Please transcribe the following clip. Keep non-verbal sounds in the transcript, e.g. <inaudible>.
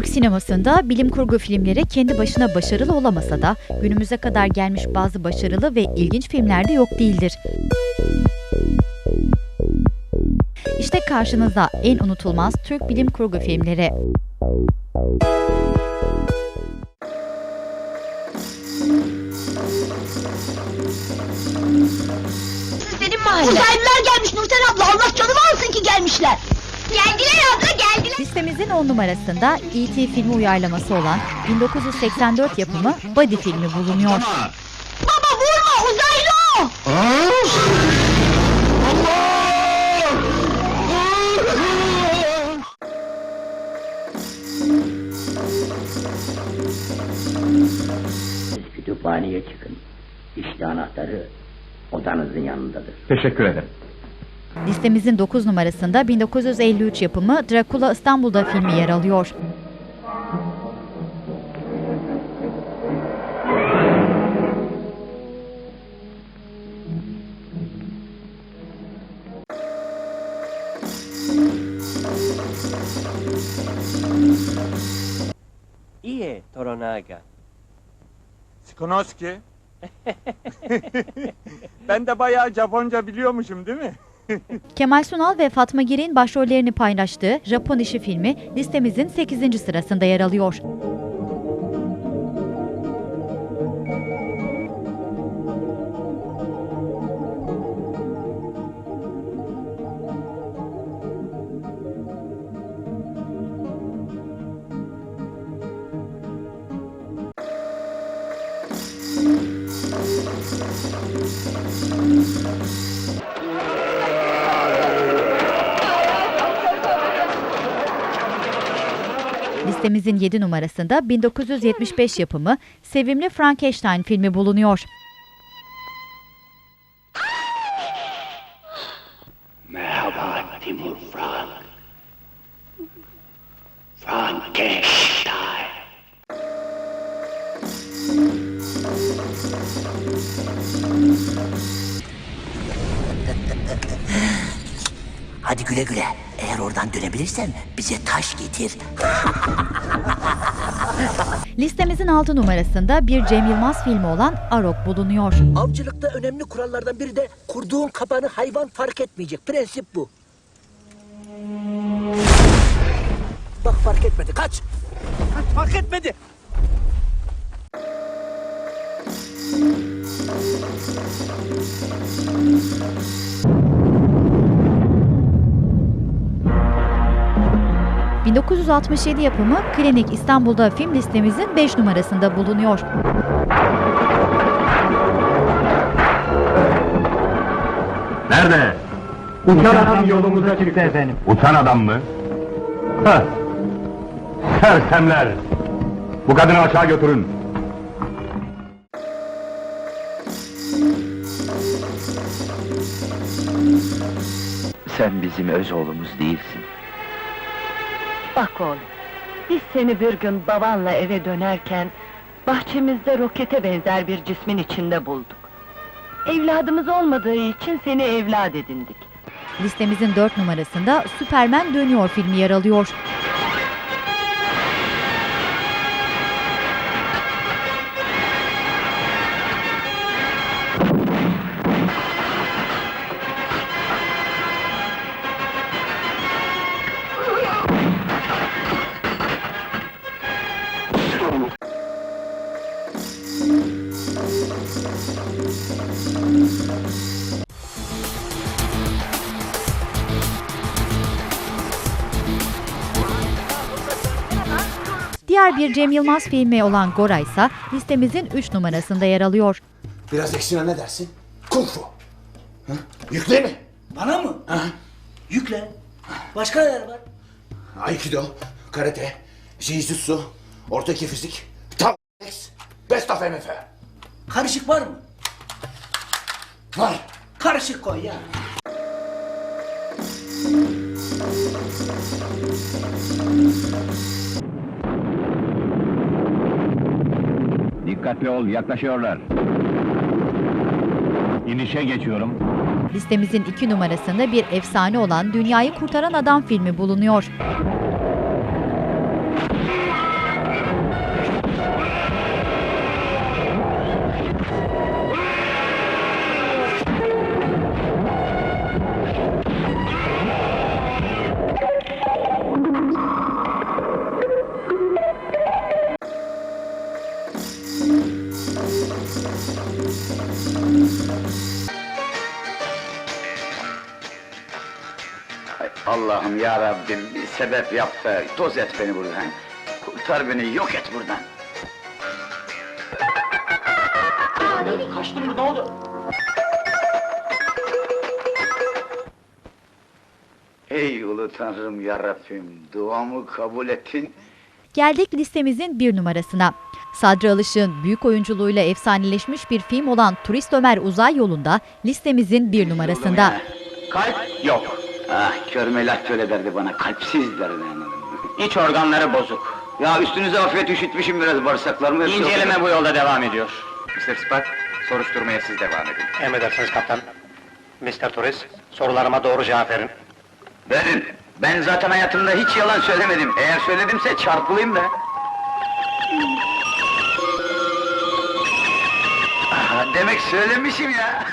Türk sinemasında bilim kurgu filmleri kendi başına başarılı olamasa da günümüze kadar gelmiş bazı başarılı ve ilginç filmler de yok değildir. İşte karşınızda en unutulmaz Türk bilim kurgu filmleri. Benim mahalle. Uzaylılar gelmiş Nurten abla. Allah canımı alsın ki gelmişler. Geldiler abla geldiler. Listemizin 10 numarasında E.T. filmi uyarlaması olan 1984 yapımı Body filmi bulunuyor. Baba vurma uzaylı o. Kütüphaneye çıkın. İşte anahtarı odanızın yanındadır. Teşekkür ederim. Listemizin 9 numarasında 1953 yapımı Dracula İstanbul'da filmi yer alıyor. Ie, Toronaga. Skonoski. <laughs> ben de bayağı Japonca biliyormuşum değil mi? Kemal Sunal ve Fatma Girin başrollerini paylaştığı Japon işi filmi listemizin 8. sırasında yer alıyor. Listemizin 7 numarasında 1975 yapımı Sevimli Frankenstein filmi bulunuyor. Merhaba Timur Frank. Frankenstein. Hadi güle güle. Eğer oradan dönebilirsen bize taş getir. <laughs> Listemizin 6 numarasında bir Cem Yılmaz filmi olan Arok bulunuyor. Avcılıkta önemli kurallardan biri de kurduğun kabanı hayvan fark etmeyecek. Prensip bu. Bak fark etmedi. Kaç. Kaç fark etmedi. ...1967 yapımı Klinik İstanbul'da film listemizin 5 numarasında bulunuyor. Nerede? Uçan adam yolumuza çıktı efendim. Uçan adam mı? Hah! Sersemler! Bu kadını aşağı götürün. Sen bizim öz oğlumuz değilsin. Bak oğlum, biz seni bir gün babanla eve dönerken... ...bahçemizde rokete benzer bir cismin içinde bulduk. Evladımız olmadığı için seni evlat edindik. Listemizin 4 numarasında Süpermen Dönüyor filmi yer alıyor. Diğer bir Cem Yılmaz filmi olan Gora ise listemizin 3 numarasında yer alıyor. Biraz eksine ne dersin? Kung fu. Hı? Yükle mi? Bana mı? Yükle. Başka neler var? Aikido, karate, jiu-jitsu, ortaki fizik, tam best of MF. Karışık var mı? Var. Karışık koy ya. Dikkatli ol, yaklaşıyorlar. İnişe geçiyorum. Listemizin 2 numarasında bir efsane olan Dünyayı Kurtaran Adam filmi bulunuyor. Allah'ım ya Rabbim bir sebep yap da toz et beni buradan. Kurtar beni yok et buradan. Ne kaçtın mı ne oldu? Ey ulu tanrım ya Rabbim duamı kabul ettin. Geldik listemizin bir numarasına. Sadri Alış'ın büyük oyunculuğuyla efsaneleşmiş bir film olan Turist Ömer Uzay Yolunda listemizin bir numarasında. Kalp yok. Ah, kör melek öyle derdi bana, kalpsiz derdi? İç organları bozuk. Ya üstünüze afiyet üşütmüşüm biraz bağırsaklarımı. İnceleme bu yolda devam ediyor. Mr. Spock, soruşturmaya siz devam edin. Emredersiniz kaptan. Mr. Turist, sorularıma doğru cevap verin. Verin. Ben zaten hayatımda hiç yalan söylemedim. Eğer söyledimse çarpılayım da. Demek söylemişim ya.